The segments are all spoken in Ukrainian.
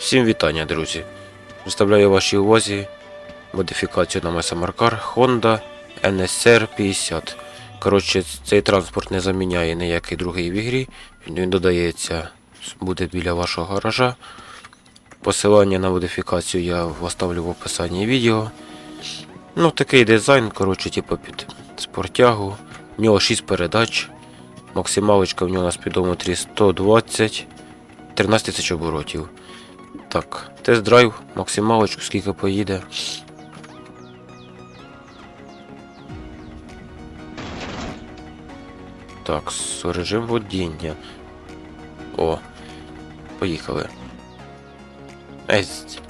Всім вітання, друзі! Представляю вашій увазі модифікацію на Месамаркар Honda NSR 50. Коротше, цей транспорт не заміняє ніякий другий в ігрі. Він додається, буде біля вашого гаража. Посилання на модифікацію я оставлю в описанні відео. Ну, такий дизайн, коротше, типу під спортягу. В нього 6 передач. Максималочка в нього на спідометрі 120, 13 тисяч оборотів. Так, тест-драйв, максималочку, скільки поїде. Так, режим водіння. О, поїхали. Есть.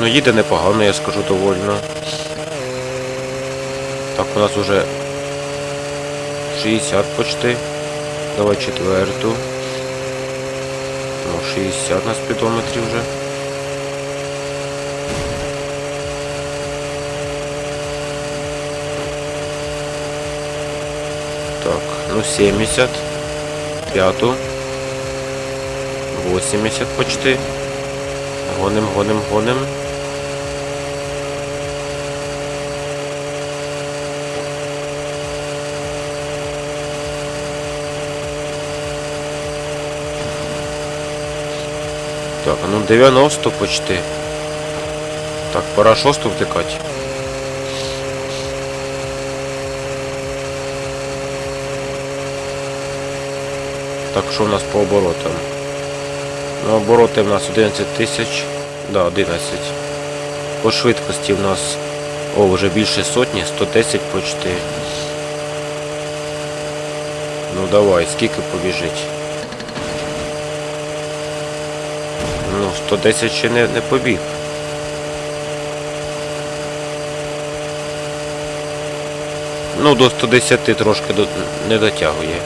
Ну, їде непогано, я скажу довольно. Так, у нас уже 60 почти. Давай четверту. Ну, 60 на спідометрі вже. Так, ну 70. П'яту. 80 почти. Гоним, гоним, гоним. Так, ну 90 почти. Так, пора шосту втикати. Так, що у нас по оборотам? Ну, обороти в нас 11 тисяч. Да, 11. По швидкості в нас о, вже більше сотні, 110 почти. Ну давай, скільки побіжить? Ну, 110 ще не, не побіг. Ну, до 110 трошки до, не дотягує.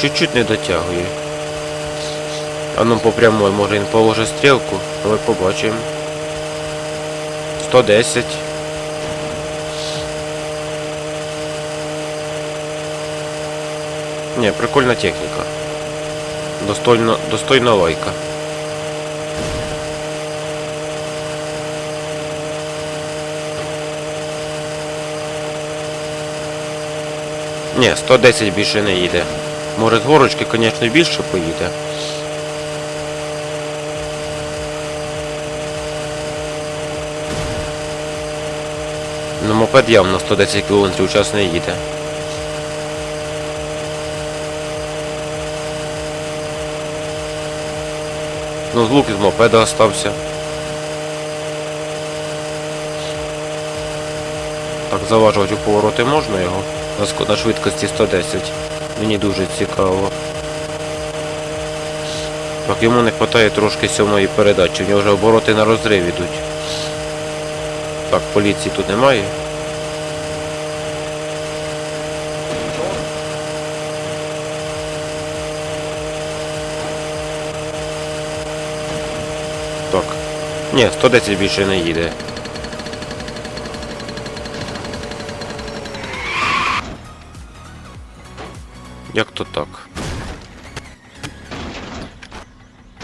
Чуть-чуть не дотягує. А ну по прямой, може він положить стрілку, давай побачимо. 110. Ні, прикольна техніка. Достойно, достойна лайка. Ні, 110 більше не їде. Може з горочки, звісно, більше поїде. Ну, мопед явно 110 км в час не їде. Ну, звук із мопеда остався. Так, заважувати у повороти можна його на, швидкості 110. Мені дуже цікаво. Так, йому не вистачає трошки сьомої передачі, в нього вже обороти на розрив ідуть. Так, поліції тут немає. Так. Ні, 110 більше не їде. Як то так?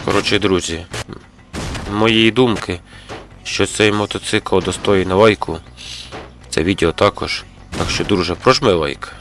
Коротше, друзі, мої думки, що цей мотоцикл достойний лайку. Це відео також. Так що, друже, прожми лайк.